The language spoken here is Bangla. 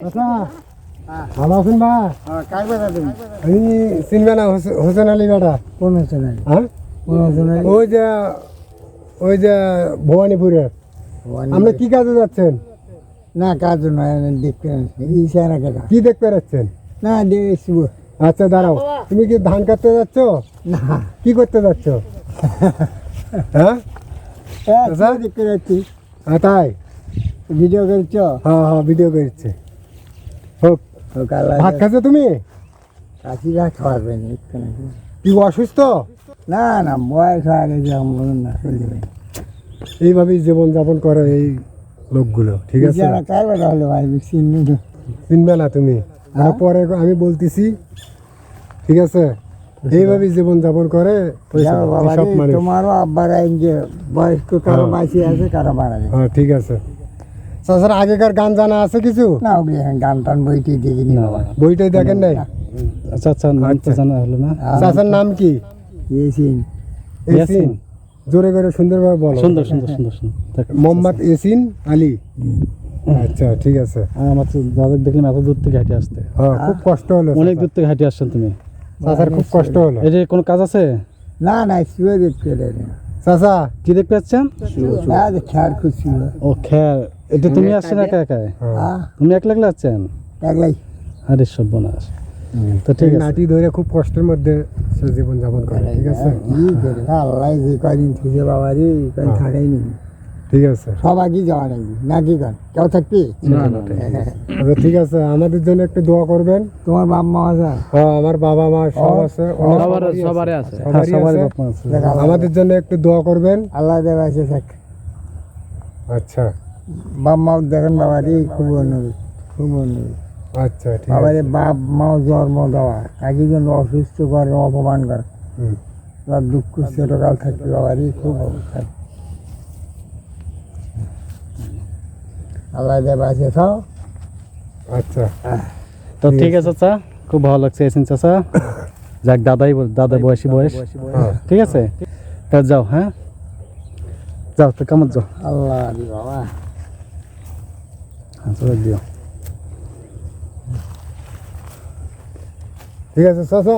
আচ্ছা। ভালো আছেন বা? আমি চিনবে না হোসে- হোসেন আলী বেটা। কোন হচ্ছে না হ্যাঁ? ওই যে ওই যে ভবানীপুরের। আপনি কি কাজে যাচ্ছেন? না কাজ নয় দেখতে ইশারা কেটা কি দেখতে যাচ্ছেন? না দেখছি আচ্ছা দাঁড়াও। তুমি কি ধান কাটতে যাচ্ছ? না। কি করতে যাচ্ছ? হ্যাঁ? আচ্ছা। দেখতে যাচ্ছি। হ্যাঁ তাই? ভিডিও করছ? হ্যাঁ হ্যাঁ ভিডিও করছে। হোক। ভাত খাচ্ছো তুমি? খাওয়াবে কি অসুস্থ? না না বয়স হয়ে গেছে না চলবে এইভাবেই জীবনযাপন করে এই লোকগুলো ঠিক আছে? কার হলো ভাই চিনি তো চিনবে না তুমি। আর পরে আমি বলতেছি ঠিক আছে? এইভাবে জীবন যাপন করে তোমারও আব্বার এই যে বয়স্ক কারও হ্যাঁ। বাঁচি আছে কারও মারা যায় হ্যাঁ ঠিক আছে। স্যার আগেকার গান জানা আছে কিছু? না ওগুলি এখন গান টান বইটি দেখিনি বাবা। বইটাই দেখেন নাই? আচ্ছা আচ্ছা নাম তো আচ্ছা। জানা হলো না। চাচার নাম কি? ইয়েছিন এসিন? জোরে করে সুন্দরভাবে বলো। সুন্দর সুন্দর সুন্দর সুন্দর। মোহাম্মদ এসিন আলী? আচ্ছা ঠিক আছে। আমার তো দাদা দেখলাম এত দূর থেকে হাঁটে আসতে। হ্যাঁ খুব কষ্ট হলো অনেক দূর থেকে হাঁটে আসছেন তুমি। চাচার খুব কষ্ট হলো। এই যে কোনো কাজ আছে? না না শুয়ে দেখতে চাচা কি দেখতে যাচ্ছেন? খুশি ও খ্যার এটা তুমি আসছেন একা একা হ্যাঁ। তুমি একলা একলা যাচ্ছেন একলাই। আরে সব বনাস তো ঠিক আছে। নাটি ধরে খুব কষ্টের মধ্যে সে জীবন যাপন করে ঠিক আছে? কি আল্লাহ যে কদিন খুঁজে বাবা রে কদিন থাকাইনি ঠিক আছে। সবাইকে যাওয়া নাকি নাকি কর? কেউ থাকবি? আচ্ছা ঠিক আছে। আমাদের জন্য একটু দোয়া করবেন। তোমার বাপ মা আছে? হ্যাঁ আমার বাবা মা সব আছে। ওনার সবারই আছে। হ্যাঁ সবারই আছে। বাপ মা আছে আমাদের জন্য একটু দোয়া করবেন। আল্লাহ আছে থাক আচ্ছা। বাপ মাও দেখেন বাবা রে খুব অনুরোধ খুব অনুরোধ আচ্ছা ঠিক বাবা রে বাপ মাও জন্ম দেওয়া একই জন্য অসুস্থ করে অপমান করে। তার দুঃখ চিরকাল থাকবে বাবা রে খুব আল্লাহ দেবে আছে খাও আচ্ছা। তো ঠিক আছে চাচা খুব ভালো লাগছে এসেন চাচা। যাক দাদাই বল দাদা বয়সী বয়স হ্যাঁ। ঠিক আছে? তা যাও হ্যাঁ? যাও তো কামত যাও আল্লাহ বাবা। দিও। ঠিক আছে চাচা?